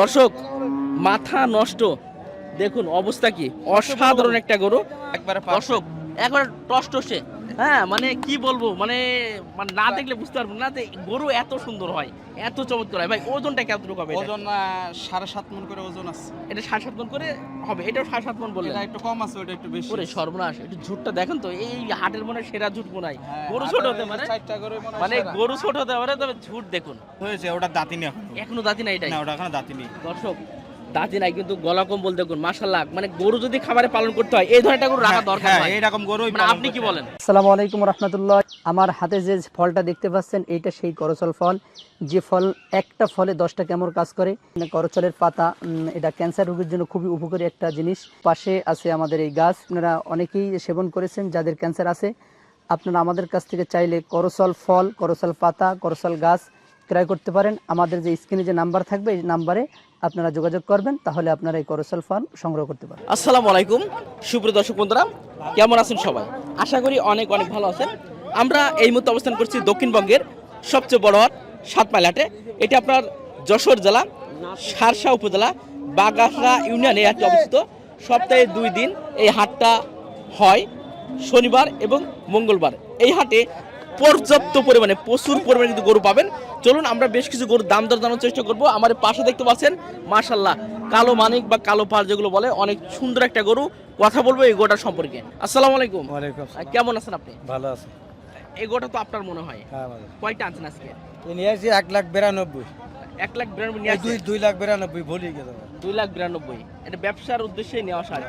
দর্শক মাথা নষ্ট। দেখুন অবস্থা কি? অসাধারণ একটা গরু। একবারে দর্শক একবার টসটসে হ্যাঁ মানে কি বলব মানে মানে না দেখলে বুঝতে পারব না যে গরু এত সুন্দর হয় এত চমৎকার হয়। ভাই ওজনটা কতটুকু হবে এটা? ওজন সাড়ে সাত মন করে ওজন আছে। এটা সাড়ে সাত মন করে হবে এটাও সাড়ে সাত মন এটা একটু কম আছে ওটা একটু বেশি ওরে সর্বনাশ একটু ঝুটটা দেখেন তো এই হাটের মনে হয় সেরা ঝুট মনে হয় গরু ছোট হতে পারে। মনে গরু ছোট হতে পারে তবে ঝুট দেখুন। হয়েছে ওটা দাঁতিনি এখন। এখনও দাঁতি নাই এটাই। না ওটা এখন দাঁতিনি দর্শক দাঁতি নাই কিন্তু গলা কম্বল দেখুন মাশাল্লাহ মানে গরু যদি খাবারে পালন করতে হয় এই ধরনের গরু রাখা দরকার হ্যাঁ হয়। এইরকম গরুই মানে আপনি কি বলেন? আসসালামু আলাইকুম রহমতুল্লাহ। আমার হাতে যে ফলটা দেখতে পাচ্ছেন এইটা সেই করচল ফল। যে ফল একটা ফলে দশটা কেমন কাজ করে। করচলের পাতা এটা ক্যান্সার রোগের জন্য খুবই উপকারী একটা জিনিস। পাশে আছে আমাদের এই গাছ। আপনারা অনেকেই সেবন করেছেন যাদের ক্যান্সার আছে। আপনারা আমাদের কাছ থেকে চাইলে করচল ফল করচল পাতা করচল গাছ ক্রয় করতে পারেন। আমাদের যে স্ক্রিনে যে নাম্বার থাকবে এই নাম্বারে আপনারা যোগাযোগ করবেন, তাহলে আপনারা এই করচল ফল সংগ্রহ করতে পারেন আসসালামু আলাইকুম, সুপ্রিয় দর্শক বন্ধুরা, কেমন আছেন সবাই? আশা করি অনেক অনেক ভালো আছেন। আমরা এই মুহূর্তে অবস্থান করছি দক্ষিণবঙ্গের সবচেয়ে বড় হাট সাতমাইল হাটে। এটি আপনার যশোর জেলা, সারসা উপজেলা, বাগাসা ইউনিয়নে হাটটি অবস্থিত। সপ্তাহে দুই দিন এই হাটটা হয়, শনিবার এবং মঙ্গলবার। এই হাটে পর্যাপ্ত পরিমাণে প্রচুর পরিমাণে কিন্তু গরু পাবেন। চলুন আমরা বেশ কিছু গরুর দাম দর জানার চেষ্টা করব। আমার পাশে দেখতে পাচ্ছেন মাশাল্লাহ কালো মানিক বা কালো পাল যেগুলো বলে অনেক সুন্দর একটা গরু। কথা বলব এই গোটার সম্পর্কে। আসসালামু আলাইকুম। কেমন আছেন আপনি? ভালো আছেন এই গোটা তো আপনার মনে হয়। হ্যাঁ কয়টা আনছেন আজকে? নিয়ে এক লাখ বিরানব্বই। এক লাখ বিরানব্বই দুই দুই লাখ বিরানব্বই ভুলি গেছে দুই লাখ বিরানব্বই। এটা ব্যবসার উদ্দেশ্যে নেওয়া সার।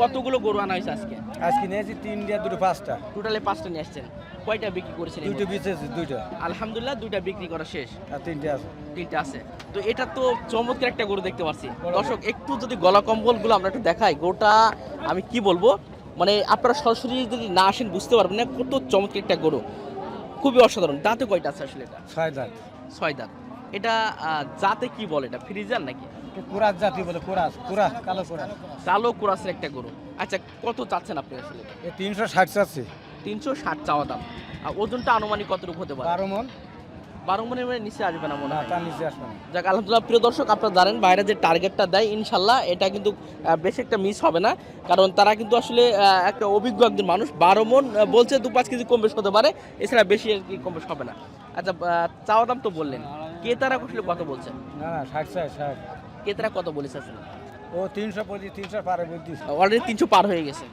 কতগুলো গরু আনা হয়েছে আজকে? আজকে নিয়েছি তিন দিয়া দুটো পাঁচটা। টোটালে পাঁচটা নিয়ে আসছেন। কয়টা বিক্রি করেছেন দুটো? বিচেছি দুইটা আলহামদুলিল্লাহ দুইটা বিক্রি করা শেষ। আর তিনটে আছে। তিনটা আছে। তো এটা তো চমৎকার একটা গরু দেখতে পাচ্ছি। দর্শক একটু যদি গলা কম্বলগুলো আমরা একটু দেখাই গরুটা আমি কি বলব? মানে আপনারা সরাসরি যদি না আসেন বুঝতে পারবেন না কত চমৎকার একটা গরু। খুবই অসাধারণ। দাঁতে কয়টা আছে আসলে এটা? ছয় দাঁত। ছয় দাঁত। এটা জাতে কি বলে? এটা ফ্রিজার নাকি? কুরাস জাতি বলে কুরাস কুরা কালো কুরাস। কালো কুরাসের একটা গরু। আচ্ছা কত চাচ্ছেন আপনি আসলে? তিনশো ষাট চাচ্ছি। তিনশো ষাট চাওয়া দাম। আর ওজনটা আনুমানিক কতটুকু হতে পারে? বারো মন। বারো মনের মানে নিচে আসবে না মনে হয়? তার নিচে আসবে না। যাক আলহামদুলিল্লাহ প্রিয় দর্শক আপনারা জানেন বাইরে যে টার্গেটটা দেয় ইনশাল্লাহ এটা কিন্তু বেশি একটা মিস হবে না। কারণ তারা কিন্তু আসলে একটা অভিজ্ঞ একজন মানুষ। বারো মন বলছে দু পাঁচ কেজি কম বেশ হতে পারে। এছাড়া বেশি আর কি কম বেশ হবে না। আচ্ছা চাওয়া দাম তো বললেন। ক্রেতারা আসলে কত বলছে? না না ষাট চাই ষাট। ক্রেতারা কত বলেছে আসলে? ও তিনশো পঁচিশ তিনশো পারে বুঝছি অলরেডি তিনশো পার হয়ে গেছে।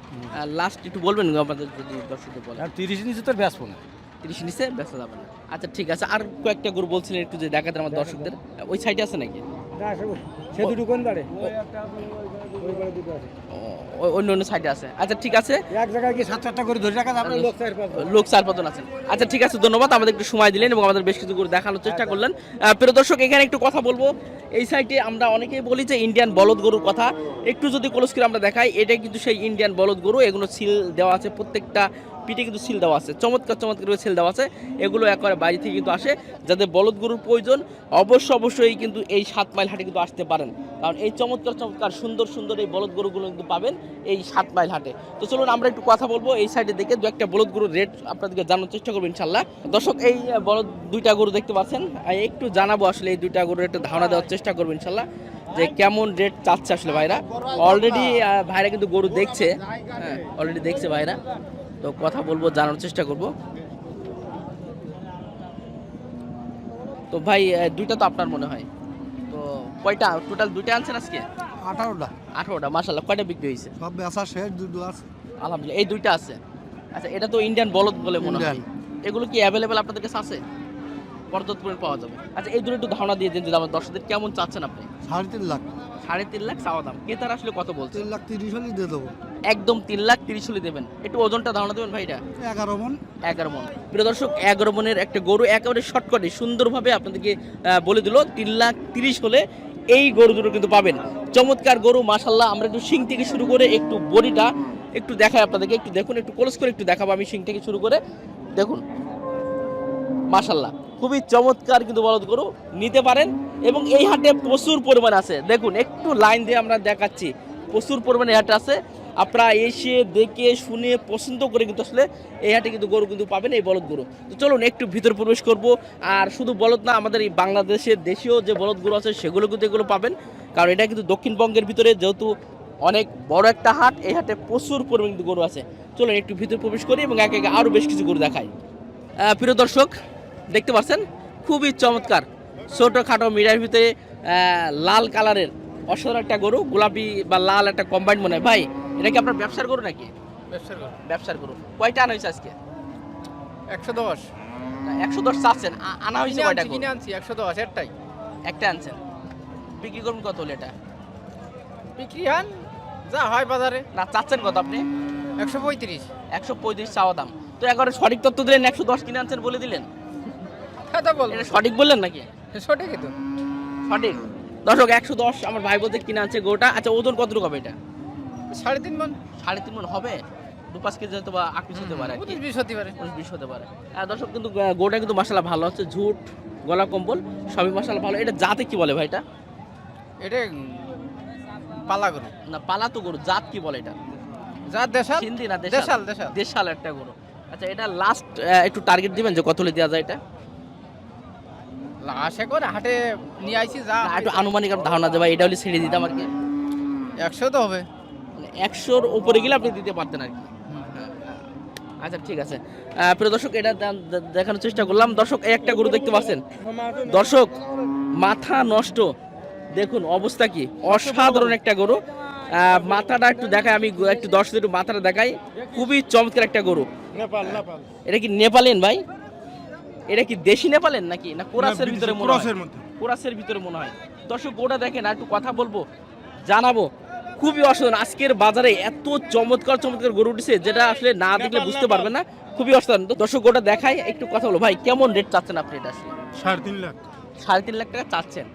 লাস্ট একটু বলবেন আমাদের যদি দর্শকদের বলেন। তিরিশ নিচে তো ব্যস্ত না। তিরিশ নিচে ব্যস্ত যাবে না। আচ্ছা ঠিক আছে। আর কয়েকটা গরু বলছিলেন একটু যে দেখাতে আমার দর্শকদের। ওই সাইডে আছে নাকি? সে দুটো কোন বাড়ে অন্য অন্য সাইডে আছে। আচ্ছা ঠিক আছে। এক জায়গায় কি সাত চারটা করে ধরে রাখা আপনার লোক চার লোক চার পাঁচজন আছেন আচ্ছা ঠিক আছে ধন্যবাদ। আমাদের একটু সময় দিলেন এবং আমাদের বেশ কিছু করে দেখানোর চেষ্টা করলেন। আহ, প্রিয় দর্শক এখানে একটু কথা বলব। এই সাইডে আমরা অনেকেই বলি যে ইন্ডিয়ান বলদ গরুর কথা। একটু যদি ক্লোজ করে আমরা দেখাই এটা কিন্তু সেই ইন্ডিয়ান বলদ গরু। এগুলো সিল দেওয়া আছে প্রত্যেকটা পিঠে কিন্তু সিল দেওয়া আছে, চমৎকার চমৎকার করে সিল দেওয়া আছে। এগুলো একবারে বাইরে থেকে কিন্তু আসে। যাদের বলদ গরুর প্রয়োজন, অবশ্য, অবশ্যই কিন্তু এই সাত মাইল হাটে কিন্তু আসতে পারেন। কারণ এই চমৎকার চমৎকার, সুন্দর সুন্দর এই বলদ গরুগুলো কিন্তু পাবেন এই সাত মাইল হাটে। তো চলুন আমরা একটু কথা বলব এই সাইডে দেখে দু একটা বলদ গরুর রেট আপনাদেরকে জানার চেষ্টা করব ইনশাল্লাহ দর্শক, এই বলদ দুইটা গরু দেখতে পাচ্ছেন। একটু জানাব আসলে এই দুইটা গরুর একটা ধারণা দেওয়ার চেষ্টা করব ইনশাল্লাহ যে কেমন রেট চাচ্ছে আসলে ভাইরা। অলরেডি ভাইরা কিন্তু গরু দেখছে হ্যাঁ অলরেডি দেখছে ভাইরা। তো কথা বলব জানার চেষ্টা করব। তো ভাই দুইটা তো আপনার মনে হয়। তো কয়টা? টোটাল দুইটা আনছেন আজকে? আঠারোটা। আঠারোটা মাসাল্লাহ কয়টা বিক্রি হয়েছে? সব বেচা শেষ দুটো আছে। আলহামদুলিল্লাহ এই দুইটা আছে। আচ্ছা এটা তো ইন্ডিয়ান বলদ বলে মনে হয়। এগুলো কি অ্যাভেলেবেল আপনাদের কাছে আছে? পর্যাপ্ত পরিমাণ পাওয়া যাবে। আচ্ছা এই দুটো একটু ধারণা দিয়ে দিন যে আমার দর্শকদের কেমন চাচ্ছেন আপনি? সাড়ে তিন লাখ। সাড়ে তিন লাখ চাওয়া দাম। ক্রেতার আসলে কত বলছে? তিন লাখ তিরিশ হলেই দিয়ে দেবো। একদম তিন লাখ তিরিশ হলে দেবেন। একটু ওজনটা ধারণা দেবেন ভাইটা? এগারো মন। এগারো মন। প্রিয় দর্শক এগারো মনের একটা গরু একেবারে শর্টকাটে সুন্দরভাবে আপনাদেরকে বলে দিল তিন লাখ তিরিশ হলে এই গরু দুটো কিন্তু পাবেন। চমৎকার গরু মাসাল্লাহ আমরা একটু শিং থেকে শুরু করে একটু বডিটা একটু দেখাই আপনাদেরকে। একটু দেখুন একটু ক্লোজ করে একটু দেখাবো আমি শিং থেকে শুরু করে। দেখুন মাশাল্লাহ খুবই চমৎকার কিন্তু বলদ গরু নিতে পারেন এবং এই হাটে প্রচুর পরিমাণ আছে। দেখুন, একটু লাইন দিয়ে আমরা দেখাচ্ছি। প্রচুর পরিমাণে হাট আছে। আপনারা এসে দেখে শুনে পছন্দ করে কিন্তু আসলে এই হাটে কিন্তু গরু কিন্তু পাবেন এই বলদ গরু। তো চলুন, একটু ভিতরে প্রবেশ করব। আর শুধু বলদ না, আমাদের এই বাংলাদেশের দেশীয় যে বলদ গরু আছে, সেগুলো কিন্তু এগুলো পাবেন। কারণ এটা কিন্তু দক্ষিণবঙ্গের ভিতরে যেহেতু অনেক বড় একটা হাট, এই হাটে প্রচুর পরিমাণ কিন্তু গরু আছে। চলুন, একটু ভিতরে প্রবেশ করি এবং একে একে আরও বেশ কিছু গরু দেখাই। প্রিয় দর্শক দেখতে পাচ্ছেন? খুবই চমৎকার। ছোটো খাটো মিডিয়ার ভিতরে লাল কালারের অসাধারণ একটা গরু গোলাপি বা লাল একটা কম্বাইন্ড মনে হয়। ভাই এটা কি আপনার ব্যবসার গরু নাকি? ব্যবসার গরু। কয়টা আনা হয়েছে আজকে? একশো দশ। একশো দশ চাচ্ছেন। আনা হয়েছে কয়টা গরু? আনছি একশো দশ একটাই। একটা আনছেন। বিক্রি করুন কত হলো এটা? বিক্রি হান যা হয় বাজারে। না চাচ্ছেন কত আপনি? একশো পঁয়ত্রিশ। একশো পঁয়ত্রিশ চাওয়া দাম। তো একবারে সঠিক তথ্য দিলেন একশো দশ কিনে আনছেন বলে দিলেন। কথা বল এটা সঠিক বললেন নাকি? সঠিকই তো। সঠিক। দর্শক একশো দশ আমার ভাই বলতে কিনে আনছে গোটা। আচ্ছা ওজন কতটুকু হবে এটা? সাড়ে তিন মন। সাড়ে তিন মন হবে? দু পাঁচ কেজি হয়তো বা আকুশ হতে পারে। পঁচিশ বিশ হতে পারে। উনিশ বিশ হতে পারে। আর দর্শক কিন্তু গোটা কিন্তু মশলা ভালো হচ্ছে ঝুট গলা কম্বল সবই মশলা ভালো। এটা জাতে কি বলে ভাই এটা? এটা পালা গরু। না পালা তো গরু। জাত কি বলে এটা? যা দেশাল? সিন্ধি না দেশাল? দেশাল দেশাল। একটা গরু। আচ্ছা এটা লাস্ট একটু টার্গেট দিবেন যে কত হলে দেওয়া যায় এটা? আশা করে হাটে নিয়ে আইছি যা না, একটু আনুমানিক একটা ধারণা দেবা এটা হলে ছেড়ে দিতাম আর কি। একশো তো হবে। মানে একশোর উপরে গেলে আপনি দিতে পারতেন আর কি। আচ্ছা ঠিক আছে। আহ, প্রিয় দর্শক এটা দা- দা- দেখানোর চেষ্টা করলাম। দর্শক এই একটা গরু দেখতে পাচ্ছেন। দর্শক মাথা নষ্ট। দেখুন অবস্থা কি? অসাধারণ একটা গরু। আহ, মাথাটা একটু দেখাই আমি গো- একটু দর্শক একটু মাথাটা দেখাই। খুবই চমৎকার একটা গরু। নেপাল নেপাল। এটা কি নেপালেন ভাই? এটা কি দেশি নেপালের নাকি? না কোরাসের ভিতরে মনে হয়? মধ্যে। কোরাসের ভিতরে মনে হয়। দর্শক গোটা দেখেন আর একটু কথা বলব জানাব। খুবই অসাধারণ। আজকের বাজারে এত চমৎকার চমৎকার গরু উঠেছে যেটা আসলে না দেখলে বুঝতে পারবেন না। খুবই অসাধারণ। তো দর্শক গোটা দেখাই একটু কথা বলো ভাই কেমন রেট চাচ্ছেন আপনি এটা আসলে? সাড়ে তিন লাখ। সাড়ে তিন লাখ টাকা চাচ্ছেন।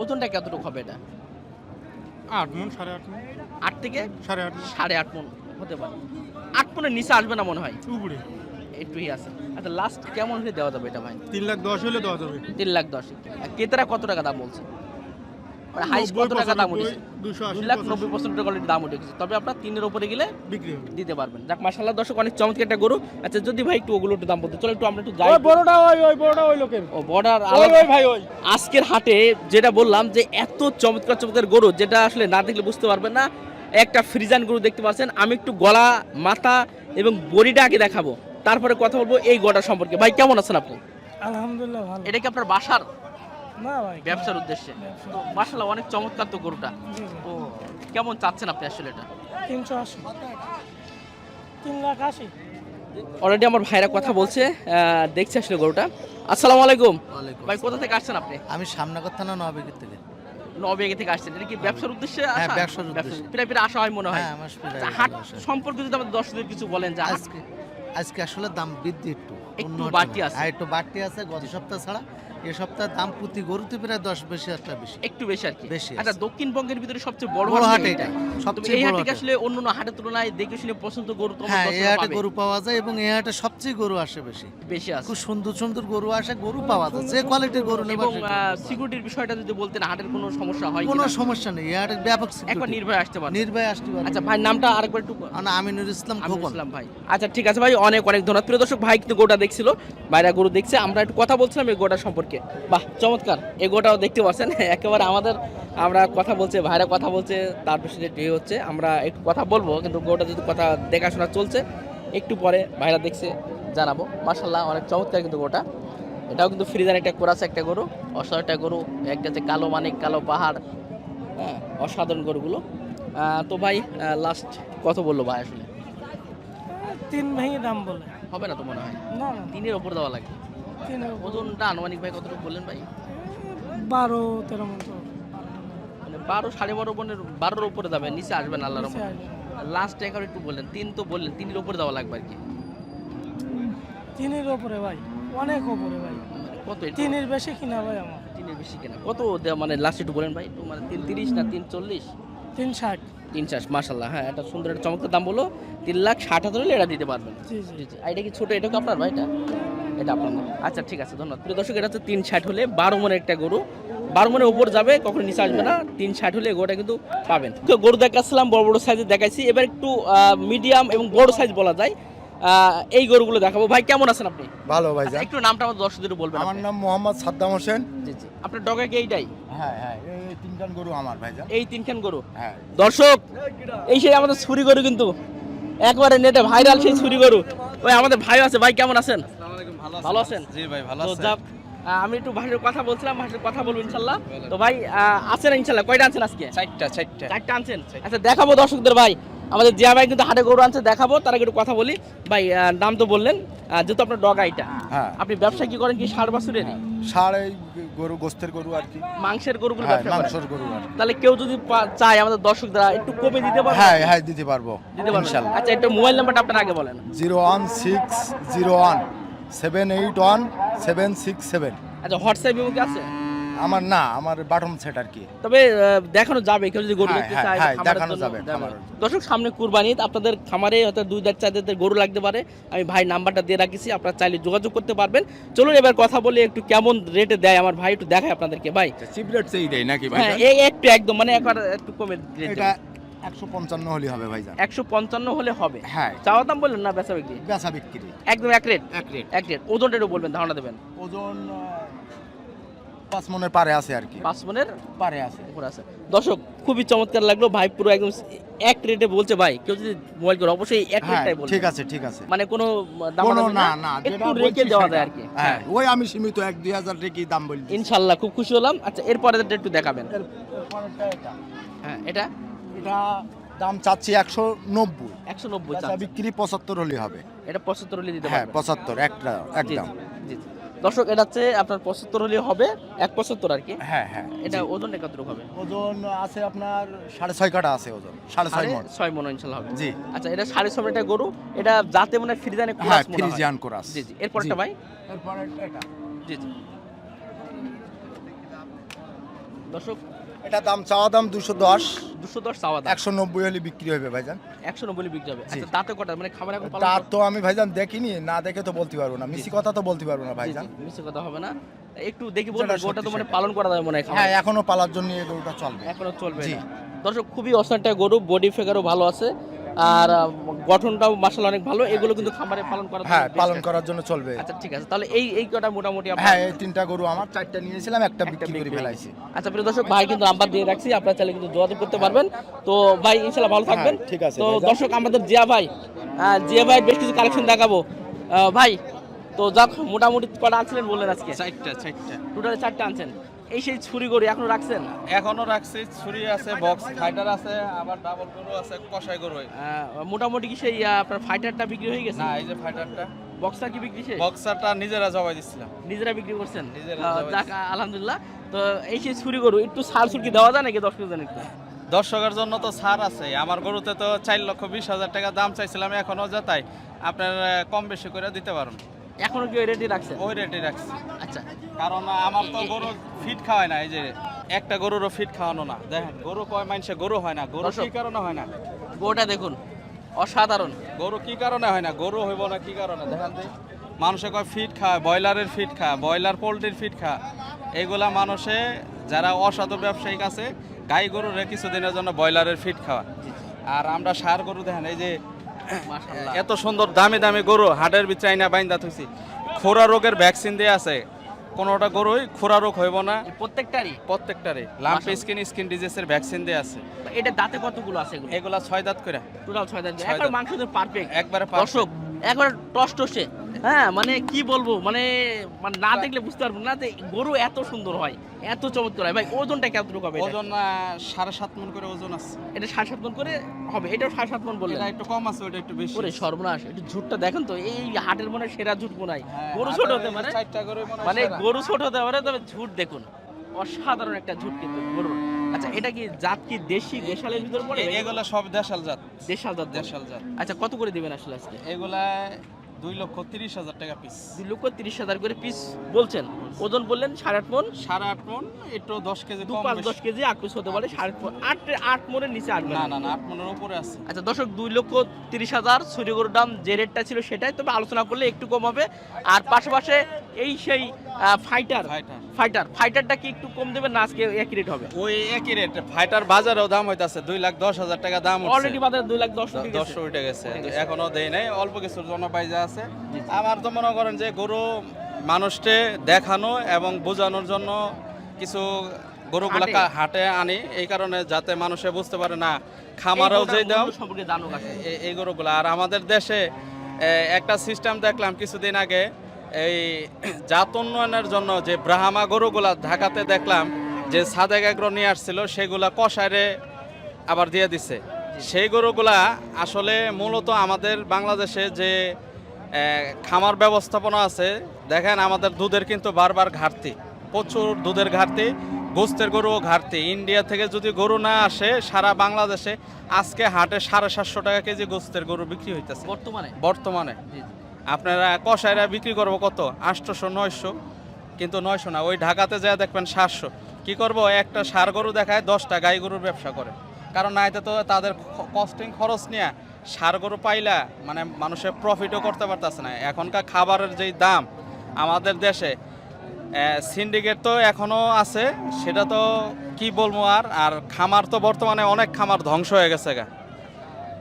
ওজনটা কতটুকু হবে এটা? আট মন সাড়ে আট মন। আট থেকে? সাড়ে আট মন। সাড়ে আট মন হতে পারে। আট মনের নিচে আসবে না মনে হয়? উপরে। একটুই আছে। আচ্ছা লাস্ট কেমন হলে দেওয়া যাবে এটা ভাই? তিন লাখ দশ হলে দেওয়া যাবে। তিন লাখ দশ ক্রেতারা কত টাকা দাম বলছে? হাইস্ট কত টাকা দাম উঠেছে? দুই লাখ নব্বই পার্সেন্ট কোয়ালিটির দাম উঠে গেছে তবে আপনার তিনের উপরে গেলে বিক্রি দিতে পারবেন। যাক মাসাল্লাহ দর্শক অনেক চমৎকার একটা গরু। আচ্ছা যদি ভাই একটু ওগুলো একটু দাম বলতে চলো একটু আমরা একটু যাই। বড়টা ওই ওই বড়টা ওই লোকের। ও বর্ডার ওই ওই ভাই ওই। আজকের হাটে যেটা বললাম যে এত চমৎকার চমৎকার গরু যেটা আসলে না দেখলে বুঝতে পারবেন না একটা ফ্রিজান গরু দেখতে পাচ্ছেন। আমি একটু গলা মাথা এবং বডিটা আগে দেখাবো। তারপরে কথা বলব এই গোটা সম্পর্কে। ভাই কেমন আছেন আপনি? আলহামদুলিল্লাহ ভালো। এটা কি আপনার বাসার? না ভাই ব্যবসার উদ্দেশ্যে? তো মাসাল্লাহ অনেক চমৎকার তো গরুটা। তো কেমন চাচ্ছেন আপনি আসলে এটা? তিনশো আশি। তিন লাখ আশি। অলরেডি আমার ভাইরা কথা বলছে আহ, দেখছে আসলে গরুটা। আসসালামু আলাইকুম। ওয়ালাইকুম ভাই কোথা থেকে আসছেন আপনি? আমি সামনাগর থানা নবাবেগের থেকে। নবেগে থেকে আসছেন। এটা কি ব্যবসার উদ্দেশ্যে আসা? হ্যাঁ, ব্যবসার উদ্দেশ্যে। প্রায় প্রায় আসা হয় মনে হয়। হ্যাঁ আমার প্রায় আচ্ছা, হাট সম্পর্কে যদি আমাদের দর্শকদের কিছু বলেন যে হাট আজকে আজকে আসলে দাম বৃদ্ধি একটু একটু বাড়তি আছে। একটু বাড়তি আছে গত সপ্তাহ ছাড়া এ সপ্তাহে দাম প্রতি গরুতে প্রায় দশ বেশি একটা বেশি। একটু বেশি আর কি। বেশি আচ্ছা। দক্ষিণবঙ্গের ভিতরে সবচেয়ে বড় হাট এটা। সবচেয়ে এই হাটে আসলে অন্যান্য হাটের তুলনায় দেখে শুনে পছন্দ গরু তোমার হ্যাঁ এই হাটে গরু পাওয়া যায় এবং এই হাটে সবচেয়ে গরু আসে বেশি। বেশি আছে। খুব সুন্দর সুন্দর গরু আসে গরু পাওয়া যায়। যে কোয়ালিটির গরু এবং সিকিউরিটির বিষয়টা যদি বলতেন হাটের কোনো সমস্যা হয় কোনো সমস্যা নেই। এই হাটে ব্যাপক একবার নির্ভয় আসতে পারে নির্ভয় আসতে পারে আচ্ছা ভাই নামটা আরেকবার একটু মানে আমিনুল ইসলাম খোকন। ইসলাম ভাই। আচ্ছা ঠিক আছে ভাই অনেক অনেক ধন্যবাদ। প্রিয় দর্শক ভাই কিন্তু গোটা দেখছিল। বাইরে গরু দেখছে। আমরা একটু কথা বলছিলাম এই গোটা সম্পর্কে। বাহ চমৎকার। এই গোটাও দেখতে পাচ্ছেন। একেবারে আমাদের আমরা কথা বলছে ভাইরা কথা বলছে তার পিছনে ইয়ে হচ্ছে আমরা একটু কথা বলব কিন্তু গোটা যদি কথা দেখাশোনা চলছে একটু পরে ভাইরা দেখছে জানাব। মার্শাল্লাহ অনেক চমৎকার কিন্তু গোটা। এটাও কিন্তু ফ্রিজার একটা কোরাস একটা গরু অসাধারণ একটা গরু একটা হচ্ছে কালো মানিক কালো পাহাড় হ্যাঁ অসাধারণ গরুগুলো। আহ, তো ভাই লাস্ট কত বলল ভাই আসলে? তিন ভেঙে দাম বলে। হবে না তো মনে হয়? না। তিনের ওপর দেওয়া লাগবে। ওজনটা আনুমানিক ভাই কতটুকু বললেন ভাই? বারো তেরো মতো মানে বারো সাড়ে বারো বনের বারোর উপরে যাবে নিচে আসবেন আল্লাহর। লাস্ট একবার একটু বললেন তিন তো বললেন তিনের উপরে দেওয়া লাগবে আর কি। তিনের ওপরে ভাই অনেক ওপরে ভাই। মানে কত? তিনের বেশি কিনা ভাই আমার? তিনের বেশি কেনা। কত মানে লাস্ট একটু বলেন ভাই মানে তিন তিরিশ না তিন চল্লিশ? তিন ষাট। তিন চাষ মাসাল্লাহ হ্যাঁ এটা সুন্দর একটা চমৎকার দাম বলো তিন লাখ ষাট হাজার এটা দিতে পারবেন জি জি। এটা কি ছোট এটা কি আপনার ভাই এটা? এটা আচ্ছা ঠিক আছে ধন্যবাদ। প্রিয় দর্শক এটা হচ্ছে তিন ষাট হলে বারো মনের একটা গরু। বারো মনের উপর যাবে কখনো নিচে আসবে না। তিন ষাট হলে গরুটা কিন্তু পাবেন। গরু দেখাচ্ছিলাম বড় বড় সাইজে দেখাইছি। এবার একটু মিডিয়াম এবং বড় সাইজ বলা যায়। এই গরুগুলো দেখাবো। ভাই কেমন আছেন আপনি? ভালো ভাই একটু নামটা আমার দর্শকদের বলবেন আমার নাম মোহাম্মদ সাদ্দাম হোসেন। জি জি। আপনার ডগা কি এইটাই? হ্যাঁ হ্যাঁ এই তিনজন গরু আমার ভাইজান এই তিনখান গরু? হ্যাঁ। দর্শক এই সেই আমাদের ছুরি গরু কিন্তু। একবারে নেটে ভাইরাল সেই ছুরি গরু। ওই আমাদের ভাই আছে ভাই কেমন আছেন? ভালো আছেন? জি ভাই ভালো যাক, আমি একটু ভাইয়ের কথা বলছিলাম ভাইয়ের কথা বলব ইনশাল্লাহ। তো ভাই আছেন ইনশাল্লাহ? কয়টা আনছেন আজকে? চারটা চারটা। চারটা আনছেন? আচ্ছা দেখাবো দর্শকদের ভাই। আমাদের জিয়া ভাই কিন্তু হাটে গরু আনছে দেখাবো তার আগে একটু কথা বলি। ভাই নাম তো বললেন যেহেতু আপনার ডগা এটা হ্যাঁ। আপনি ব্যবসা কি করেন কি ষাট বছরেরই সার এই গরু গোস্তের গরু আর কি। মাংসের গরুগুলো হ্যাঁ ব্যবসা মাংসের গরু আর তাহলে কেউ যদি চায় আমাদের দর্শক দর্শকরা একটু কমে দিতে পারবে? হ্যাঁ হ্যাঁ দিতে পারব দিতে ইনশাল্লাহ। আচ্ছা একটু মোবাইল নাম্বারটা আপনার আগে বলেন। Zero one six zero one seven eight one seven six seven আচ্ছা হোয়াটসঅ্যাপ বিমুখে আছে? আমার না আমার বাটন সেট আর কি। তবে দেখানো যাবে কেউ যদি গরু হ্যাঁ, দেখতে হ্যাঁ, চায় হ্যাঁ, দেখানো যাবে। দর্শক সামনে কুরবানি আপনাদের খামারে হয়তো দুই চার চার গরু লাগতে পারে। আমি ভাই নাম্বারটা দিয়ে রাখিছি আপনারা চাইলে যোগাযোগ করতে পারবেন। চলুন এবার কথা বলি একটু কেমন রেটে দেয় আমার ভাই একটু দেখায় আপনাদেরকে ভাই। চিপলেট সেই দেয় নাকি ভাই? হ্যাঁ এই একটু একদম মানে একবার একটু কমে এটা একশো পঞ্চান্ন হলে হবে ভাইজান। একশো পঞ্চান্ন হলে হবে? হ্যাঁ। চাওয়া দাম বললেন না বেচা বিক্রি? বেচা বিক্রি। একদম এক রেট? এক রেট। এক রেট। ওজনটা একটু বলবেন ধারণা দেবেন। ওজন পাঁচ মনের পারে আছে আর কি। পাঁচ মনের পারে আছে। উপর আছে। দর্শক খুবই চমৎকার লাগল। ভাই পুরো একদম এক রেটে বলছে ভাই। কেউ যদি মোবাইল করে অবশ্যই এক হ্যাঁ রেটটাই বলবে। ঠিক আছে ঠিক আছে। মানে কোনো দাম না না একটু রেখে দেওয়া যায় আর কি। হ্যাঁ ওই আমি সীমিত এক দুই হাজার রেখেই দাম বলি ইনশাল্লাহ খুব খুশি হলাম। আচ্ছা এরপরে একটু দেখাবেন। হ্যাঁ এটা? এটা দাম চাচ্ছি একশো নব্বই। একশো নব্বই বিক্রি পঁচাত্তর হলে হবে। এটা পঁচাত্তর হলে দিতে হ্যাঁ পঁচাত্তর একটা একদম জি, জি। দর্শক এটা হচ্ছে আপনার পঁচাত্তর হলে হবে এক পঁচাত্তর আর কি। হ্যাঁ হ্যাঁ। এটা ওজন কতটুকু হবে। ওজন আছে আপনার সাড়ে ছয় কাটা আছে ওজন সাড়ে ছয় মন ছয় মন ইনশাল্লাহ হবে। জি। আচ্ছা এটা সাড়ে ছয় এটা গরু এটা যাতে মনে হয় ফ্রিজানে হ্যাঁ ক্রাস। Friesian chorus. জি জি। এরপরটা। ভাই? এরপরে এটা। জি জি। দর্শক? এটা দাম চাওয়া দাম দুশো দশ। দুশো দশ চাওয়া একশো নব্বই হলে বিক্রি হবে ভাইজান। একশো নব্বই বিক্রি হবে। আচ্ছা দাঁতে কটা? মানে খাবার এখন তার তো আমি ভাইজান দেখিনি না দেখে তো বলতে পারব না। মিশি কথা তো বলতে পারব না ভাইজান। জি, কথা হবে না। একটু দেখি বলব গোটা তো মানে পালন করা যাবে মনে হয় হ্যাঁ এখনও পালার জন্য এই গরুটা চলবে। এখনও চলবে। দর্শক খুবই অসানটা গরু বডি ফিগারও ভালো আছে। আর গঠনটাও মাসাল অনেক ভালো। এগুলো কিন্তু খামারে পালন করা হ্যাঁ পালন করার জন্য চলবে। আচ্ছা ঠিক আছে। তাহলে এই এই কটা মোটামুটি হ্যাঁ এই তিনটা গরু আমার চারটা নিয়েছিলাম একটা বিক্রি করে ফেলাইছি। আচ্ছা প্রিয় দর্শক ভাই কিন্তু নাম্বার দিয়ে রাখছি আপনারা চাইলে কিন্তু যোগাযোগ করতে পারবেন। তো ভাই ইনশাল্লাহ ভালো থাকবেন। হ্যাঁ, ঠিক আছে, তো দর্শক আমাদের জিয়া ভাই জিয়া ভাই বেশ কিছু কালেকশন দেখাবো। আহ, ভাই তো যাক মোটামুটি কটা আনছিলেন বললেন আজকে? চারটা চারটা। টোটাল চারটা আনছেন। এই সেই ছুরি গড়ি এখনও রাখছেন? এখনও রাখছি ছুরি আছে বক্স ফাইটার আছে আবার ডাবল গরু আছে কষাই গরু মোটামুটি কি সেই আপনার ফাইটারটা বিক্রি হয়ে গেছে? না এই যে ফাইটারটা বক্সার কি বিক্রি বক্সারটা নিজেরা জবাই দিচ্ছিলাম। নিজেরা বিক্রি করছেন? যাক আলহামদুলিল্লাহ। তো এই সেই ছুরি গরু একটু সার সুরকি দেওয়া যায় নাকি দশ কেজি একটু? দর্শকের জন্য তো ছাড় আছে। আমার গরুতে তো চার লক্ষ বিশ হাজার টাকা দাম চাইছিলাম এখনও যাতাই আপনার কম বেশি করে দিতে পারুন। এখনও কি ওই রেডি রাখছেন? ওই রেটে রাখছি। আচ্ছা। কারণ আমার তো গরু ফিট খাওয়ায় না এই যে একটা গরুরও ফিট খাওয়ানো না। দেখেন গরু কয় মানুষে গরু হয় না গরু। কি কারণে হয় না? গোটা দেখুন অসাধারণ। গরু কি কারণে হয় না গরু হইব না কি কারণে? দেখেন মানুষে কয় ফিট খায় ব্রয়লারের ফিট খায় ব্রয়লার পোলট্রির ফিট খায়। এইগুলা মানুষে যারা অসাধু ব্যবসায়িক আছে গাই গরুরে কিছুদিনের জন্য ব্রয়লারের ফিট খাওয়া আর আমরা সার গরু দেখেন এই যে। এত সুন্দর দামি দামি গরু হাটের বি চাইনা বাইন্দা থাকছি খোরা রোগের ভ্যাকসিন দিয়ে আছে। কোনোটা গরুই খোরা রোগ হইব না। প্রত্যেকটারই? প্রত্যেকটারই। লাম্প স্কিন স্কিন ডিজিজের ভ্যাকসিন দিয়ে আছে। এটা দাঁতে কতগুলো আছে এগুলো? এগুলা ছয় দাঁত করে। টোটাল ছয় দাঁত একবার। মাংস পারফেক্ট একবারে দর্শক একবার টস টসে। হ্যাঁ মানে কি বলব মানে মানে না দেখলে বুঝতে পারব না যে গরু এত সুন্দর হয় এত চমৎকার হয়। ভাই ওজনটা কেমন হবে ওজন সাড়ে সাত মন করে ওজন আছে। এটা সাড়ে সাত মন করে হবে এটাও সাড়ে সাত মন বললেন। এটা একটু কম আছে ওটা একটু বেশি ওরে সর্বনাশ একটু ঝুটটা দেখেন তো এই হাটের মনে সেরা ঝুট মনে হয়। হ্যাঁ, গরু ছোট হতে পারে। মানে গরু ছোট হতে পারে তবে ঝুট দেখুন। অসাধারণ একটা ঝুট কিন্তু গরুর। আচ্ছা এটা কি জাত কি দেশি দেশালের ভিতর পড়ে? এগুলা সব দেশাল জাত। দেশাল জাত। দেশাল জাত। আচ্ছা কত করে দিবেন আসলে আজকে? এগুলা দুই লক্ষ তিরিশ হাজার টাকা পিস দুই লক্ষ তিরিশ হাজার করে পিস বলছেন? ওজন বললেন সাড়ে আট মন? সাড়ে আট মন একটু দশ কেজি দু পাঁচ দশ কেজি আট পিস হতে পারে সাড়ে আট মণ। আট আট মনের নিচে না না না আট মনের উপরে আছে। আচ্ছা দর্শক দুই লক্ষ তিরিশ হাজার ছুরি গরুর দাম যে রেটটা ছিল সেটাই তবে আলোচনা করলে একটু কম হবে। আর পাশাপাশি এই সেই ফাইটার ফাইটার ফাইটার ফাইটারটা কি একটু কম দেবেন না আজকে একই রেট হবে? ওই একই রেট ফাইটার বাজারেও দাম হইতাছে দুই লাখ দশ হাজার টাকা দাম অলরেডি বাজারে দুই লাখ দশ দশ উঠে গেছে। এখনও দেই নাই অল্প কিছুর জন্য পাইজা আছে। আমার তো মনে করেন যে গরু মানুষকে দেখানো এবং বোঝানোর জন্য কিছু গরুগুলা হাটে? হাটে আনি এই কারণে যাতে মানুষে বুঝতে পারে না খামারেও যে দাম সম্পর্কে জানুক এই গরুগুলা। আর আমাদের দেশে একটা সিস্টেম দেখলাম কিছুদিন আগে এই জাত উন্নয়নের জন্য যে ব্রাহ্মা গরুগুলা ঢাকাতে দেখলাম যে সাদেক এগ্রো নিয়ে আসছিল সেগুলা কষায়রে আবার দিয়ে দিছে। সেই গরুগুলা আসলে মূলত আমাদের বাংলাদেশে যে খামার ব্যবস্থাপনা আছে দেখেন আমাদের দুধের কিন্তু বারবার ঘাটতি প্রচুর দুধের ঘাটতি গোস্তের গরুও ঘাটতি। ইন্ডিয়া থেকে যদি গরু না আসে সারা বাংলাদেশে আজকে হাটে সাড়ে সাতশো টাকা কেজি গোস্তের গরু বিক্রি হইতেছে। বর্তমানে? বর্তমানে। আপনারা কষাইরা বিক্রি করব কত? আটশোশো, নয়শো। কিন্তু নয়শো না, ওই ঢাকাতে যা দেখবেন সাতশো। কি করব? একটা সার গরু দেখায় দশটা গাই গরুর ব্যবসা করে। কারণ না এতে তো তাদের কস্টিং খরচ নিয়ে সার গরু পাইলা মানে মানুষের প্রফিটও করতে পারতেছে না। এখনকার খাবারের যেই দাম আমাদের দেশে সিন্ডিকেট তো এখনও আছে। সেটা তো কি বলব আর? আর খামার তো বর্তমানে অনেক খামার ধ্বংস হয়ে গেছে গা।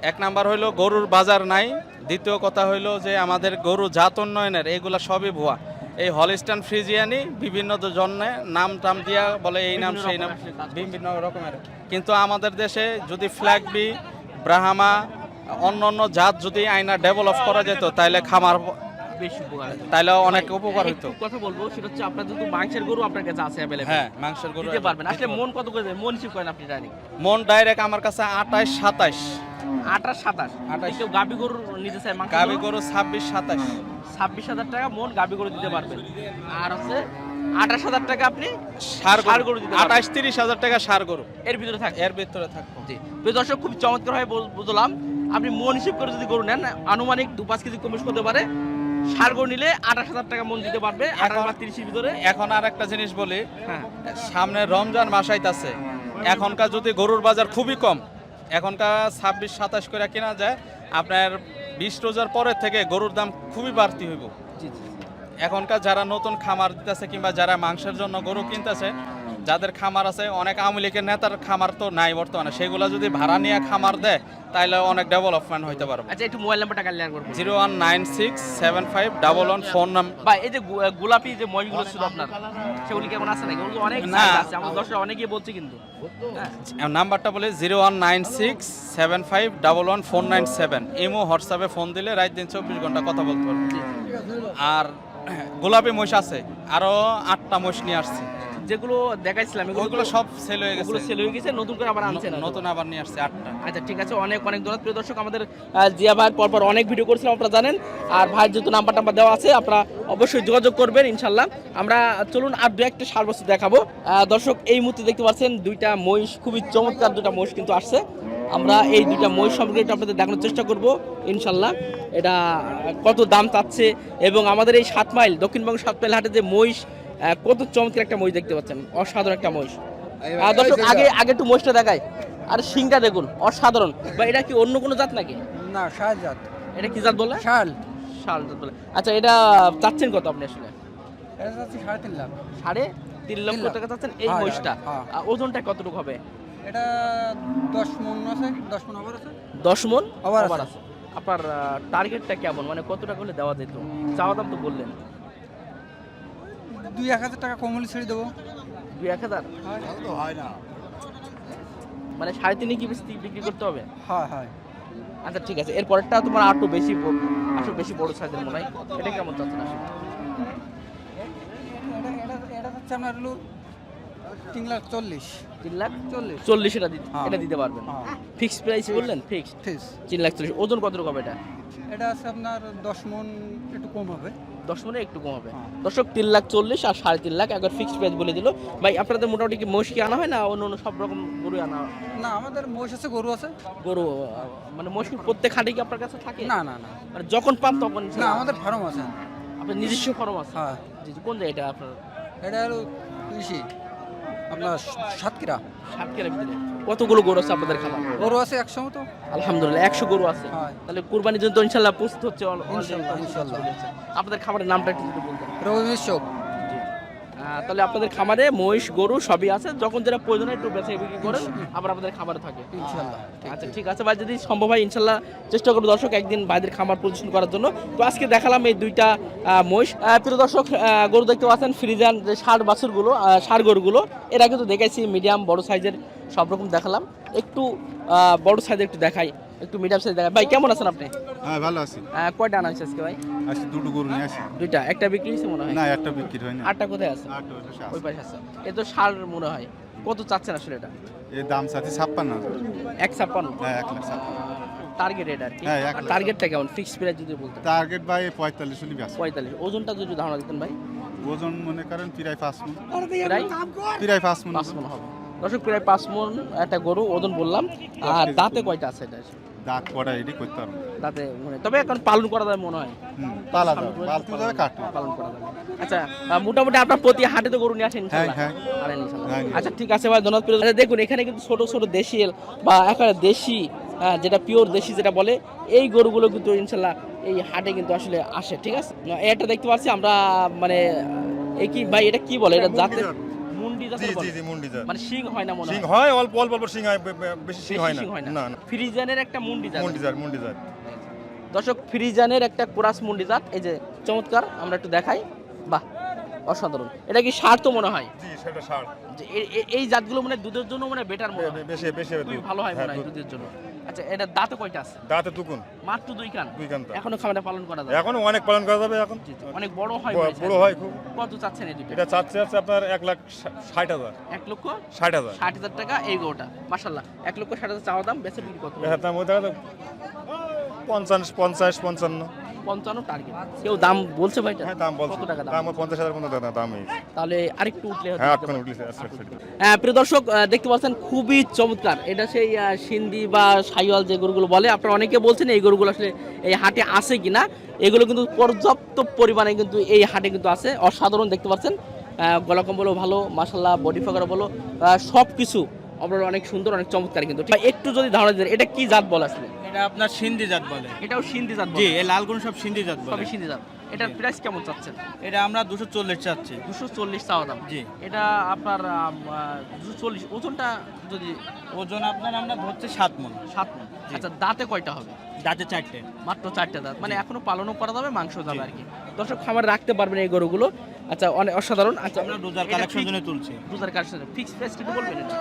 এক নাম্বার হইল গরুর বাজার নাই। দ্বিতীয় কথা হইল যে আমাদের গরু জাত উন্নয়নের এগুলো সবই ভুয়া। এই হলিস্টান ফ্রিজিয়ানি বিভিন্ন জন্মে নাম টাম দিয়া বলে এই নাম সেই নাম। বিভিন্ন রকমের। কিন্তু আমাদের দেশে যদি ফ্ল্যাগ বি ব্রাহ্মা অন্য অন্য জাত যদি আইনা ডেভেলপ করা যেত তাহলে খামার বেশি উপকার। তাইলে অনেক উপকার হইতো। কথা বলব সেটা হচ্ছে আপনার যেহেতু মাংসের গরু আপনার কাছে আছে অ্যাভেলেবল হ্যাঁ মাংসের গরু দিতে পারবেন। আসলে মন কত করে মন হিসেব করেন আপনি মন ডাইরেক্ট আমার কাছে আঠাইশ সাতাইশ আঠাশ সাতাশ। আঠাশ। কেউ গাবি গরু নিতে চায় মাংস গাবি গরু? ছাব্বিশ সাতাইশ ছাব্বিশ হাজার টাকা মন গাবি গরু দিতে পারবেন। আর হচ্ছে আঠাশ হাজার টাকা আপনি সার ষাঁড় গরু দিতে। আঠাইশ তিরিশ হাজার টাকা সার গরু। এর ভিতরে থাকে এর ভিতরে থাকব। জি। দর্শক খুব চমৎকার ভাবে বুঝলাম। আপনি মন হিসেব করে যদি গরু নেন আনুমানিক দু পাঁচ কেজি কমিশ করতে পারে। সার নিলে আঠাশ হাজার টাকা মন দিতে পারবে আঠাশ বা তিরিশের ভিতরে। এখন আর একটা জিনিস বলি হ্যাঁ। সামনে রমজান মাস আইতাছে। এখনকার যদি গরুর বাজার খুবই কম এখনকার ছাব্বিশ সাতাশ করে কেনা যায় আপনার বিশ রোজার পরের থেকে গরুর দাম খুবই বাড়তি হইব। এখনকার যারা নতুন খামার দিতেছে কিংবা যারা মাংসের জন্য গরু কিনতেছে যাদের খামার আছে অনেক আওয়ামী লীগের নেতার খামার তো নাই বর্তমানে। সেগুলো যদি ভাড়া নিয়ে খামার দেয় তাহলে অনেক ডেভেলপমেন্ট হইতে পারবে। আচ্ছা একটু মোবাইল নাম্বারটা ক্লিয়ার করব। Zero one nine six seven five double one phone number বা এই যে গোলাপি যে মহিষগুলো ছিল আপনার সেগুলি কেমন আছে নাকি? ওগুলো অনেক না। আছে আমার দর্শক অনেকেই বলছে কিন্তু। নাম্বারটা বলে zero one nine six seven five double one four nine seven. Imo হোয়াটসঅ্যাপে ফোন দিলে রাত দিন চব্বিশ ঘণ্টা কথা বলতে পারবে। আর গোলাপি মহিষ আছে আরও আটটা মহিষ নিয়ে আসছে। যেগুলো দেখাইছিলাম ওইগুলো সব সেল হয়ে ওগুলো গেছে। সেল হয়ে গেছে নতুন করে আবার আনছেন হয়তো। নতুন আবার। নিয়ে আসছে আটটা। আচ্ছা ঠিক আছে অনেক অনেক ধন্যবাদ। প্রিয় দর্শক আমাদের জিয়া ভাই পরপর অনেক ভিডিও করেছিলাম আপনারা জানেন। আর ভাইয়ের যেহেতু নাম্বার টাম্বার দেওয়া আছে আপনারা অবশ্যই যোগাযোগ করবেন ইনশাল্লাহ। আমরা চলুন আর দু একটা সার বস্তু দেখাবো দর্শক এই মুহূর্তে দেখতে পাচ্ছেন দুইটা মহিষ খুবই চমৎকার দুটা মহিষ কিন্তু আসছে। আমরা এই দুইটা মহিষ সম্পর্কে আপনাদের দেখানোর চেষ্টা করব ইনশাল্লাহ। এটা কত দাম চাচ্ছে এবং আমাদের এই সাত মাইল দক্ষিণবঙ্গ সাত মাইল হাটে যে মহিষ কত চমৎকার একটা মহিষ দেখতে পাচ্ছেন অসাধারণ একটা মহিষ। দর্শক আগে আগে একটু মহিষটা দেখায় আর সিংটা দেখুন অসাধারণ। বা এটা কি অন্য কোনো জাত নাকি? না শাহজাদ এটা কি জাত বলে? শাল। শাল জাত বলে। আচ্ছা এটা চাচ্ছেন কত আপনি আসলে? এটা হচ্ছে সাড়ে তিন লাখ। সাড়ে তিন লক্ষ। টাকা চাচ্ছেন এই হ্যাঁ, মহিষটা। হ্যাঁ। ওজনটা কতটুকু হবে? এটা দশ মন আছে দশ মন ওভার আছে। দশ মন আছে। আছে। আপনার টার্গেটটা কেমন? মানে কত টাকা হলে দেওয়া যেত? চাওয়া দাম তো বললেন। দুই এক হাজার টাকা কম হলে ছেড়ে দেবো। দুই এক হাজার? হয়। না। মানে সাড়ে তিনে কি বেশি বিক্রি করতে হবে? হয় হয়। আচ্ছা ঠিক আছে। এরপরেরটা তোমার আরটু বেশি আরও আরটু বেশি বড় সাইজের মনে হয়। এটা কেমন চাচ্ছেন আসলে? এটা এটা এটা হচ্ছে আপনার হলো তিন লাখ চল্লিশ। তিন লাখ চল্লিশ। চল্লিশ এটা দিতে হ্যাঁ। এটা দিতে পারবেন। হ্যাঁ। ফিক্সড প্রাইস বললেন? ফিক্সড। ঠিক তিন লাখ চল্লিশ। ওজন কতটুকু হবে এটা? এটা আছে আপনার দশ মন একটু কম হবে। দশ মনে একটু কম হবে। হ্যাঁ। দর্শক তিন লাখ চল্লিশ আর সাড়ে তিন লাখ একবার ফিক্সড প্রাইস বলে দিল। ভাই আপনাদের মোটামুটি কি মহিষ কি আনা হয় না অন্য অন্য সব রকম গরু আনা? হয়? না আমাদের মহিষ আছে গরু আছে। গরু মানে মহিষ প্রত্যেক হাটে কি আপনার কাছে থাকে? না না না। মানে যখন পান তখন না আমাদের ফার্ম আছে। আপনার নিজস্ব ফরম আছে? হ্যাঁ। কোন জায়গাটা আপনার? এটা হলো ইসি আপনার সাতক্ষীরা? সাতক্ষীরার ভিতরে। কতগুলো গরু আছে আপনাদের খামার? গরু আছে একশো মতো। আলহামদুলিল্লাহ একশো গরু আছে। তাহলে কুরবানির জন্য তো ইনশাল্লাহ প্রস্তুত হচ্ছে ইনশাল্লাহ, ইনশাল্লাহ। আপনাদের খাবারের নামটা একটু বলতে রবি আহ, তাহলে আপনাদের খামারে মহিষ গরু সবই আছে। যখন যেটা প্রয়োজন হয় একটু বেচে বিক্রি করেন আবার আপনাদের খামারে থাকে। ইনশাল্লাহ আচ্ছা ঠিক। আছে। ভাই যদি সম্ভব হয় ইনশাল্লাহ চেষ্টা করব দর্শক একদিন ভাইদের খামার প্রদর্শন করার জন্য। তো আজকে দেখালাম এই দুইটা মহিষ। প্রিয় দর্শক গরু দেখতে পাচ্ছেন ফ্রিজান যে ষাট বাছুরগুলো ষাড় গরুগুলো এর আগে তো দেখাইছি মিডিয়াম বড় সাইজের সব রকম দেখালাম। একটু বড় সাইজের একটু দেখাই। একটু মিডিয়াম সাইজ দেখাই ভাই কেমন আছেন আপনি? হ্যাঁ ভালো আছি। আহ, কয়টা আনা হয়েছে আজকে ভাই? আজকে দুটো গরু নিয়ে আসি। দুইটা? একটা বিক্রি হয়েছে মনে হয়? না একটা বিক্রি হয়নি। আটটা কোথায় আছে? আটটা। ওই পাশে আছে। এ তো সার মনে হয়। কত চাচ্ছেন আসলে এটা? এর দাম সাথে ছাপ্পান্ন এক ছাপ্পান্ন? হ্যাঁ এক লাখ ছাপ্পান্ন। টার্গেট এটা হ্যাঁ, আর টার্গেটটা কেমন? ফিক্স প্রাইস যদি বলতে টার্গেট ভাই পঁয়তাল্লিশ হলে ব্যাস পঁয়তাল্লিশ। ওজনটা যদি ধারণা দিতেন ভাই। ওজন মনে করেন প্রায় পাঁচ মন। প্রায়? প্রায় পাঁচ মন পাঁচ মন হবে। দর্শক প্রায় পাঁচ মন একটা গরু ওজন বললাম। আর দাঁতে কয়টা আছে এটা? দাঁত পড়া এটি করতে পারব দাঁতে মানে তবে এখন পালন করা যায় মনে হয়। পালা যাবে পালতে যাবে কাটতে পালন করা যাবে আচ্ছা মোটামুটি আপনার প্রতি হাটে তো গরু নিয়ে আসেন? হ্যাঁ, ইনশাল্লাহ। হ্যাঁ, আচ্ছা ঠিক আছে ভাই ধন্যবাদ আচ্ছা, দেখুন এখানে কিন্তু ছোট ছোট দেশি বা একেবারে দেশি যেটা পিওর দেশি যেটা বলে এই গরুগুলো কিন্তু ইনশাল্লাহ এই হাটে কিন্তু আসলে আসে ঠিক আছে? এটা দেখতে পাচ্ছি আমরা মানে এই কি ভাই এটা কি বলে? এটা জাতে মুন্ডি জাতের বলে? মুন্ডি জাত মানে শিং হয় না মনে সিং হয় হয় অল্প অল্প অল্প সিং হয় বে- বে- বেশি সিং বেশি হয় না। শিং হয় না। না না। ফ্রিজানের একটা মুন্ডি জাত মুন্ডি জাত মুন্ডি জাত দর্শক ফ্রিজানের একটা কোরাস মুন্ডি জাত এই যে চমৎকার আমরা একটু দেখাই। বাহ অসাধারণ। এটা কি সার তো মনে হয়? জি সেটা সার। এই জাতগুলো মানে দুধের জন্য মানে বেটার মনে হয়? বেশি বেশি ভালো হয় হ্যাঁ, মনে হয় দুধের জন্য। আচ্ছা এটা দাঁতে কয়টা আছে? দাঁতে দুগুণ। মাত্র দুই কান? দুই কান এখনও খামারে পালন করা যায় এখনও অনেক পালন করা যাবে এখন। অনেক বড় হয় বড়- হয়। খুব। কত চাচ্ছেন এই এটা চাচ্ছে আছে আপনার এক লাখ ষাট হাজার। এক লক্ষ ষাট হাজার। ষাট হাজার টাকা এই গোটা মাসাল্লাহ এক লক্ষ ষাট হাজার চাওয়া দাম বেশি বিক্রি কত? হ্যাঁ তার মধ্যে হয়তো পঞ্চাশ পঞ্চাশ পঞ্চান্ন। পঞ্চান্ন টার্গেট কেউ দাম বলছে ভাইটা? হ্যাঁ দাম বলছে। কত টাকা দাম? পঞ্চাশ হাজার দাম তাহলে আরেকটু উঠলে হ্যাঁ। হ্যাঁ, প্রিয় দর্শক দেখতে পাচ্ছেন খুবই চমৎকার। এটা সেই সিন্ধি বা সাইওয়াল যে গরুগুলো বলে আপনারা অনেকে বলছেন এই গরুগুলো আসলে এই হাটে আছে কিনা। এগুলো কিন্তু পর্যাপ্ত পরিমাণে কিন্তু এই হাটে কিন্তু আছে। অসাধারণ দেখতে পাচ্ছেন। আহ, গলা কম্বলও ভালো মাসাল্লাহ বডি ফাগারও বলো সব কিছু অনেক সুন্দর অনেক চমৎকার কিন্তু। একটু যদি ধারণা দিতেন এটা কি জাত বলে আসলে? এটা আপনার সিন্ধি জাত বলে। এটাও সিন্ধি জাত জি এই লালগুন সব সিন্ধি জাত বলে। সবই সিন্ধি জাত। এটার প্রাইস কেমন চাচ্ছেন? এটা আমরা দুশো চল্লিশ চাচ্ছি। দুশো চল্লিশ চাওয়া দাম। জি। এটা আপনার দুশো চল্লিশ ওজনটা যদি ওজন আপনার আমরা ধরছি সাত মন। সাত মণ। আচ্ছা দাঁতে কয়টা হবে? দাঁতে চারটে। মাত্র চারটে দাঁত। মানে এখনও পালনও করা যাবে মাংস যাবে আর কি। দর্শক খামার রাখতে পারবেন এই গরুগুলো। আচ্ছা অনেক অসাধারণ। আচ্ছা আমরা রোজার কালেকশন জন্য তুলছি। রোজার কালেকশন ফিক্স প্রাইস বলবেন এটা?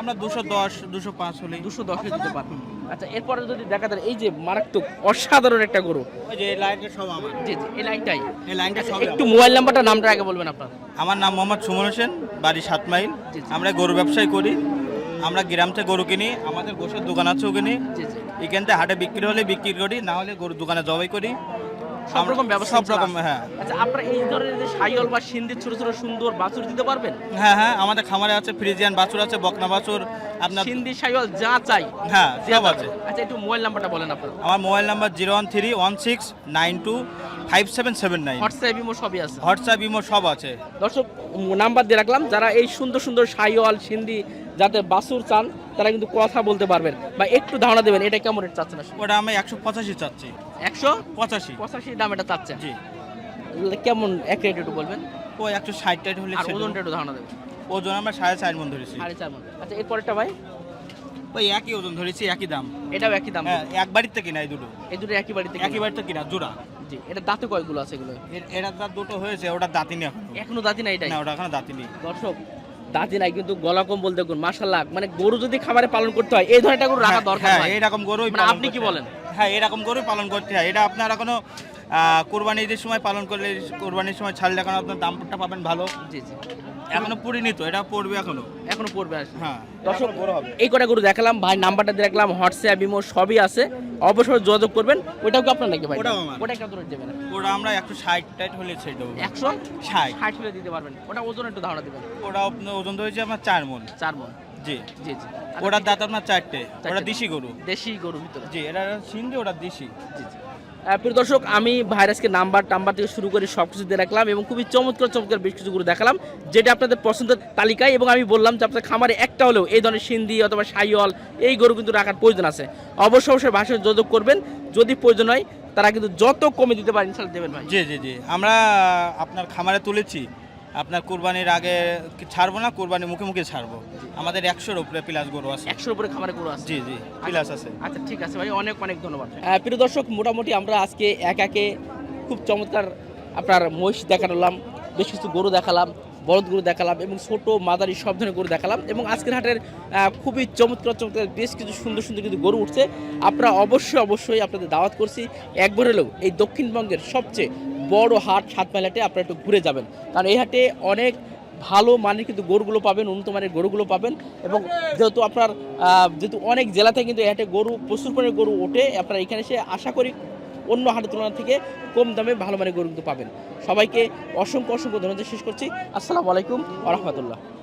আমরা দুশো দশ দুশো পাঁচ হলে দুশো দশে দিতে পারবেন আচ্ছা এরপরে যদি দেখা যায় এই যে মারাত্মক অসাধারণ একটা গরু। ওই যে এই লাইনটা সব আমার। জি জি এই লাইনটাই। এই লাইনটা আচ্ছা, সব একটু মোবাইল নাম্বারটা নামটা আগে বলবেন আপনার। আমার নাম মোহাম্মদ সুমন হোসেন বাড়ি সাত মাইল। আমরা গরু ব্যবসায় করি। আমরা গ্রাম থেকে গরু কিনি আমাদের গোসের দোকান আছে ওখানে। এখান থেকে হাটে বিক্রি হলে বিক্রি করি না হলে গরুর দোকানে জবাই করি। সব রকম সব রকম হ্যাঁ। আচ্ছা আপনারা এই ধরনের যে সাইল বা সিন্ধির ছোট ছোট সুন্দর বাছুর দিতে পারবেন? হ্যাঁ হ্যাঁ আমাদের খামারে আছে ফ্রিজিয়ান বাছুর আছে বকনা বাছুর আপনার সিন্ধি সাইল যা চাই। হ্যাঁ সব আছে। আচ্ছা একটু মোবাইল নাম্বারটা বলেন আপনার। আমার mobile number zero one three one six nine two five seven seven nine. WhatsApp Imo সবই আছে। হোয়াটসঅ্যাপ ইমো সব আছে। দর্শক নাম্বার দিয়ে রাখলাম যারা এই সুন্দর সুন্দর সাইওয়াল সিন্ধি যাতে বাসুর চান তারা কিন্তু কথা বলতে পারবেন বা একটু ধারণা দেবেন এটা কেমন রেট চাচ্ছেন ওটা আমি একশো পঁচাশি চাচ্ছি। একশো পঁচাশি। পঁচাশি দাম এটা চাচ্ছেন? জি। কেমন এক রেট একটু বলবেন? ও একশো ষাট টাইট হলে ওজনটা একটু ধারণা দেবেন। ওজন আমরা সাড়ে চার মন ধরেছি। সাড়ে চার মণ। আচ্ছা এরপরটা ভাই? ওই একই ওজন ধরেছি একই দাম। এটাও একই দাম। হ্যাঁ এক বাড়ির থেকে এই দুটো। এই দুটো একই বাড়িতে একই বাড়িতে কিনা জোড়া। জি এটা দাঁতে কয়গুলো আছে এগুলো? এর এরা তার দুটো হয়েছে ওটা দাঁতিনি এখন। এখনও দাঁতি না এটাই? না ওটা এখনও দাঁতিনি দর্শক দাঁতি নাই কিন্তু গলা বলতে দেখুন মাশাল্লাহ মানে গরু যদি খাবারে পালন করতে হয় এই ধরনের গরু রাখা দরকার হ্যাঁ। এরকম গরুই মানে আপনি কি বলেন? হ্যাঁ এরকম গরুই পালন করতে হয়। এটা আপনার এখনও আহ, কোরবানি ঈদের সময় পালন করলে কোরবানির সময় ছাড়লে এখন আপনার দামটা পাবেন ভালো। জি জি। এখনও তো এটা পড়বে এখনও। এখনও পড়বে আসবে হ্যাঁ দর্শক এই কটা গরু দেখালাম ভাই নাম্বারটা দিয়ে রাখলাম হোয়াটসঅ্যাপ ইমো সবই আছে। অবশ্যই যোগাযোগ করবেন। ওটাও কি আপনার নাকি ভাই? ওটাও আমার। ওটা কত রেট দেবেন? ওটা আমরা একশো ষাট টাইট হলে ছেড়ে দেবো একশো ষাট। ষাট হলে দিতে পারবেন। ওটা ওজন একটু ধারণা দেবেন। ওটা আপনার ওজন ধরেছে আপনার চার মন। চার মন। জি। জি জি। ওটার দাঁত আপনার চারটে। ওটা দেশি গরু। দেশি গরুর ভিতরে। জি এটা সিন্ধি ওটা দেশি। জি জি। প্রিয় দর্শক, আমি ভাইরাসকে নাম্বার টাম্বার থেকে শুরু করে সব কিছু দিয়ে রাখলাম এবং খুবই চমৎকার চমৎকার বেশ কিছু গরু দেখালাম, যেটা আপনাদের পছন্দের তালিকায়। এবং আমি বললাম যে আপনার খামারে একটা হলেও এই ধরনের সিন্ধি অথবা সাইওয়াল, এই গরু কিন্তু রাখার প্রয়োজন আছে। অবশ্য অবশ্যই ভাষণ যোগাযোগ করবেন। যদি প্রয়োজন হয়, তারা কিন্তু যত কমে দিতে পারেন দেবেন ভাই। জি জি জি। আমরা আপনার খামারে তুলেছি। আপনার কুরবানির আগে ছাড়বো না? কুরবানির মুখে মুখে ছাড়বো। আমাদের একশোর উপরে পিলাস গরু আছে। একশোর উপরে খামারে গরু আছে? জি জি পিলাস আছে। আচ্ছা ঠিক আছে ভাই অনেক অনেক ধন্যবাদ প্রিয় দর্শক মোটামুটি আমরা আজকে এক একে খুব চমৎকার আপনার মহিষ দেখালাম বেশ কিছু গরু দেখালাম বলদ গরু দেখালাম এবং ছোট মাদারি সব ধরনের গরু দেখালাম এবং আজকের হাটের খুবই চমৎকার চমৎকার বেশ কিছু সুন্দর সুন্দর কিন্তু গরু উঠছে। আপনারা অবশ্যই অবশ্যই আপনাদের দাওয়াত করছি একবার হলেও এই দক্ষিণবঙ্গের সবচেয়ে বড় হাট সাতমাইল হাটে আপনারা একটু ঘুরে যাবেন। কারণ এই হাটে অনেক ভালো মানের কিন্তু গরুগুলো পাবেন, উন্নত মানের গরুগুলো পাবেন এবং যেহেতু আপনার যেহেতু অনেক জেলাতে কিন্তু এই হাটে গরু, প্রচুর পরিমাণে গরু ওঠে, আপনারা এখানে এসে আশা করি অন্য হাটের তুলনা থেকে কম দামে ভালো মানের গরু কিন্তু পাবেন। সবাইকে অসংখ্য অসংখ্য ধন্যবাদ শেষ করছি। আসসালামু আলাইকুম আ